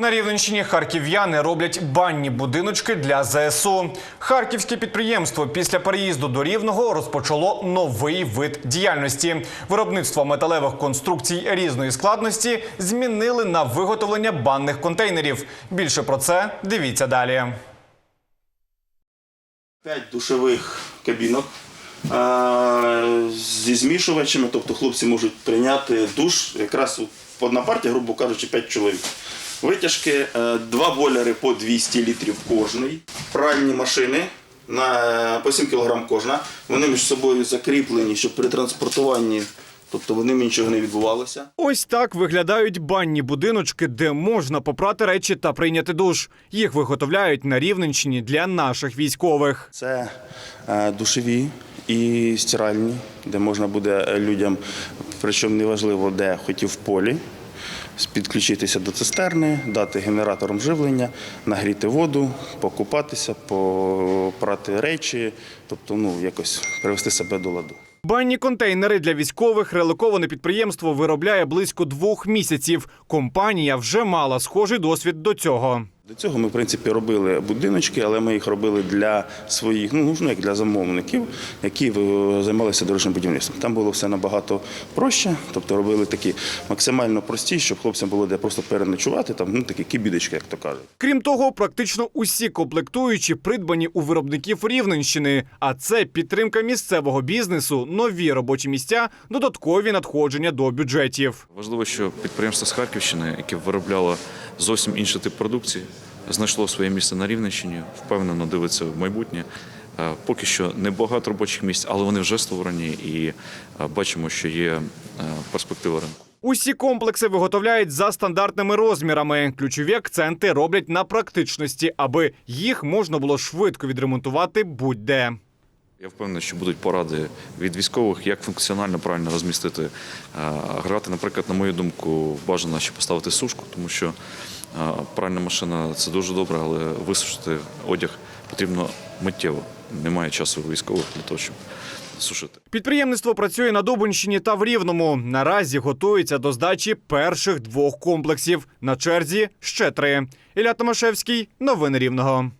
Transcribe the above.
На Рівненщині харків'яни роблять банні будиночки для ЗСУ. Харківське підприємство після переїзду до Рівного розпочало новий вид діяльності. Виробництво металевих конструкцій різної складності змінили на виготовлення банних контейнерів. Більше про це дивіться далі. П'ять душових кабінок зі змішувачами, тобто хлопці можуть прийняти душ, якраз одна партія, грубо кажучи, 5 чоловік. Витяжки, е, два бойлери по 200 літрів кожний, пральні машини на по 7 кг кожна. Вони між собою закріплені, щоб при транспортуванні, тобто вони нічого не відбувалося. Ось так виглядають банні будиночки, де можна попрати речі та прийняти душ. Їх виготовляють на Рівненщині для наших військових. Це е, душові і стиральні, де можна буде людям, причому неважливо, де хотів в полі, підключитися до цистерни, дати генератором живлення, нагріти воду, покупатися, попрати речі, тобто ну, якось привести себе до ладу. Банні контейнери для військових релоковане підприємство виробляє близько двох місяців. Компанія вже мала схожий досвід до цього. До цього ми, в принципі, робили будиночки, але ми їх робили для своїх, ну, ну як для замовників, які займалися дорожнім будівництвом. Там було все набагато проще, тобто робили такі максимально прості, щоб хлопцям було де просто переночувати, там, ну, такі кібідочки, як то кажуть. Крім того, практично усі комплектуючі придбані у виробників Рівненщини. А це підтримка місцевого бізнесу, нові робочі місця, додаткові надходження до бюджетів. Важливо, що підприємство з Харківщини, яке виробляло зовсім інший тип продукції, знайшло своє місце на Рівненщині, впевнено дивиться в майбутнє. Поки що не багато робочих місць, але вони вже створені і бачимо, що є перспектива ринку. Усі комплекси виготовляють за стандартними розмірами. Ключові акценти роблять на практичності, аби їх можна було швидко відремонтувати будь-де. Я впевнений, що будуть поради від військових, як функціонально правильно розмістити е, агрегати. Наприклад, на мою думку, бажано ще поставити сушку, тому що е, пральна машина це дуже добре, але висушити одяг потрібно миттєво. Немає часу військових для того, щоб сушити. Підприємництво працює на Дубинщині та в Рівному. Наразі готується до здачі перших двох комплексів. На черзі ще три. Ілля Томашевський. Новини Рівного.